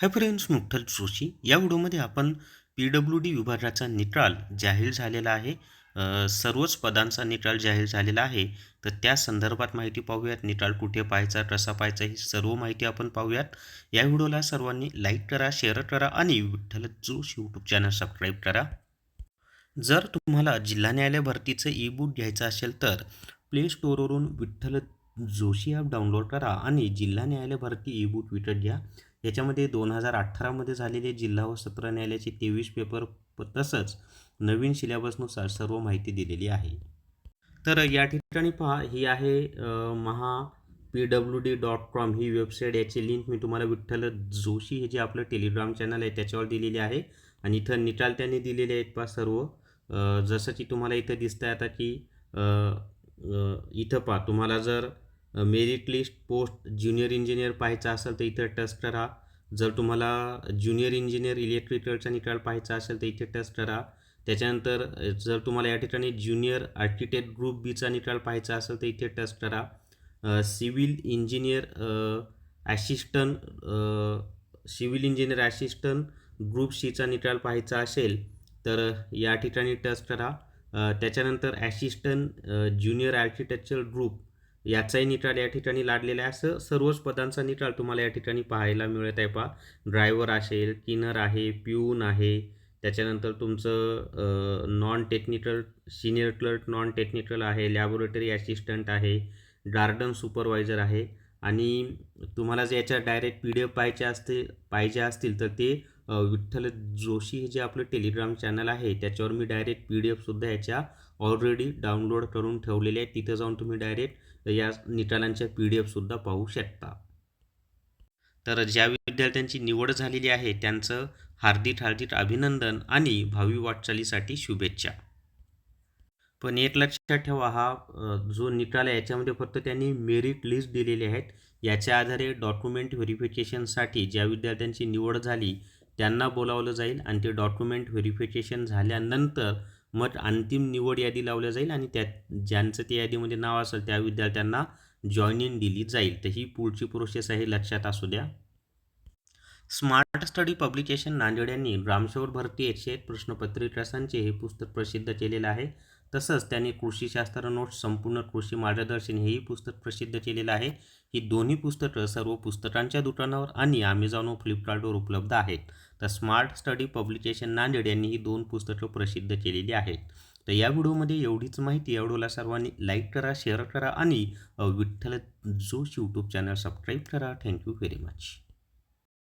Hi friends मुठ्ठल Joshi या व्हिडिओमध्ये आपण पी डब्ल्यू डी विभागाचा निकाल जाहीर झालेला आहे. सर्वच पदांचा निकाल जाहीर झालेला आहे. तर त्या संदर्भात माहिती पाहूयात. निकाल कुठे पाहायचा कसा पाहायचा ही सर्व माहिती आपण पाहूयात. या व्हिडिओला सर्वांनी लाईक करा शेअर करा आणि Vitthal Joshi YouTube channel subscribe करा. जर तुम्हाला जिल्हा न्यायालय भरतीचं ई बुक घ्यायचं असेल तर प्ले स्टोअरवरून विठ्ठल जोशी ॲप डाउनलोड करा आणि जिल्हा न्यायालय भरती ई बुक विकत घ्या. याच्यामध्ये दोन हजार अठरामध्ये झालेले जिल्हा व सत्र न्यायालयाचे तेवीस पेपर तसंच नवीन सिलेबसनुसार सर्व माहिती दिलेली आहे. तर या ठिकाणी पहा ही आहे Maha P W D dot com ही वेबसाईट याची लिंक मी तुम्हाला विठ्ठल जोशी हे जे आपलं टेलिग्राम चॅनल आहे त्याच्यावर दिलेली आहे. आणि इथं निकाल त्याने दिलेले आहेत पहा सर्व. जसं की तुम्हाला इथं दिसतं आता की इथं पहा तुम्हाला जर merit list post junior engineer पाहायचा असेल तर इथं टच करा. जर तुम्हाला ज्युनियर इंजिनियर इलेक्ट्रिकलचा निकाल पाहायचा असेल तर इथे टच करा. त्याच्यानंतर जर तुम्हाला या ठिकाणी ज्युनियर आर्किटेक्ट ग्रुप बीचा निकाल पाहायचा असेल तर इथे टच करा. Civil engineer assistant civil engineer assistant group सीचा निकाल पाहायचा असेल तर या ठिकाणी टस्ट करा. त्याच्यानंतर ॲसिस्टंट ज्युनियर आर्किटेक्चर ग्रुप याचाही निकाल या ठिकाणी लाडलेला आहे. असं सर्वच पदांचा निकाल तुम्हाला या ठिकाणी पाहायला मिळत आहे पहा. ड्रायव्हर असेल किनर आहे प्यून आहे. त्याच्यानंतर तुमचं non technical senior clerk non technical आहे लॅबोरेटरी ॲसिस्टंट आहे गार्डन सुपरवायझर आहे. आणि तुम्हाला जर याच्या डायरेक्ट पी डी एफ पाहिजे असते पाहिजे असतील तर ते विठ्ठल जोशी हे जे आपलं टेलिग्राम चॅनल आहे त्याच्यावर मी डायरेक्ट पी डी एफसुद्धा याच्या ऑलरेडी डाउनलोड करून ठेवलेले आहेत. तिथं जाऊन तुम्ही डायरेक्ट या निकालांच्या पी डी एफसुद्धा पाहू शकता. तर ज्या विद्यार्थ्यांची निवड झालेली आहे त्यांचं हार्दिक हार्दिक अभिनंदन आणि भावी वाटचालीसाठी शुभेच्छा. पण एक लक्षात ठेवा हा जो निकाल आहे याच्यामध्ये फक्त त्यांनी मेरिट लिस्ट दिलेली आहेत. याच्या आधारे डॉक्युमेंट व्हेरिफिकेशनसाठी ज्या विद्यार्थ्यांची निवड झाली त्यांना बोलावलं जाईल आणि ते डॉक्युमेंट व्हेरिफिकेशन झाल्यानंतर मग अंतिम निवड यादी लावल्या जाईल आणि त्या ज्यांचं त्या यादीमध्ये नाव असेल त्या विद्यार्थ्यांना जॉईनिंग दिली जाईल. तर ही पुढची प्रोसेस आहे लक्षात असू द्या. स्मार्ट स्टडी पब्लिकेशन नांदेड यांनी ग्रामसेवक भरती एकशे एक प्रश्नपत्रिकासांचे हे पुस्तक प्रसिद्ध केलेलं आहे. तसंच त्यांनी कृषीशास्त्र नोट्स संपूर्ण कृषी मार्गदर्शन हेही पुस्तक प्रसिद्ध केलेलं आहे. ही दोन्ही पुस्तकं सर्व पुस्तकांच्या दुकानावर आणि ॲमेझॉन व फ्लिपकार्टवर उपलब्ध आहेत. तर स्मार्ट स्टडी पब्लिकेशन नांदेड यांनी ही दोन पुस्तकं प्रसिद्ध केलेली आहेत. तर या व्हिडिओमध्ये एवढीच माहिती. या सर्वांनी लाईक करा शेअर करा आणि Vitthal Josh YouTube channel subscribe करा. Thank you very much